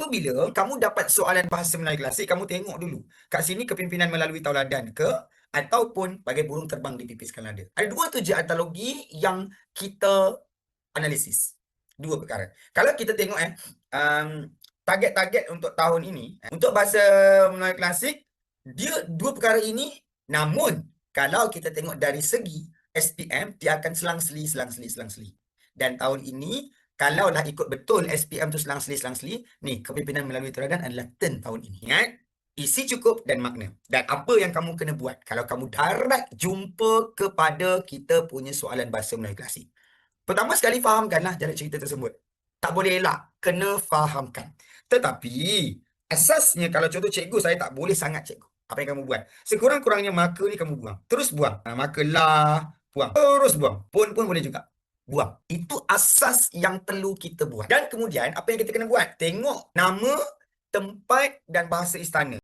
apabila kamu dapat soalan bahasa Melayu klasik, kamu tengok dulu. Kat sini kepimpinan melalui tauladan ke ataupun bagai burung terbang dipipiskan lada. Ada dua tu je antologi yang kita analisis. Dua perkara. Kalau kita tengok eh, um, target-target untuk tahun ini, eh, untuk bahasa Melayu klasik, dia dua perkara ini namun kalau kita tengok dari segi SPM, dia akan selang-seli, selang-seli, selang-seli. Dan tahun ini kalau dah ikut betul SPM tu selang-seli selang-seli, ni kepimpinan melalui tauladan adalah turn tahun ini. Ingat, isi cukup dan makna. Dan apa yang kamu kena buat kalau kamu darat jumpa kepada kita punya soalan bahasa Melayu klasik. Pertama sekali fahamkanlah jalan cerita tersebut. Tak boleh elak, kena fahamkan. Tetapi asasnya kalau contoh cikgu saya tak boleh sangat cikgu. Apa yang kamu buat? Sekurang-kurangnya marker ni kamu buang. Terus buang. Ha, marker lah, buang. Terus buang. Pun pun boleh juga buang. Itu asas yang perlu kita buat. Dan kemudian apa yang kita kena buat? Tengok nama, tempat dan bahasa istana.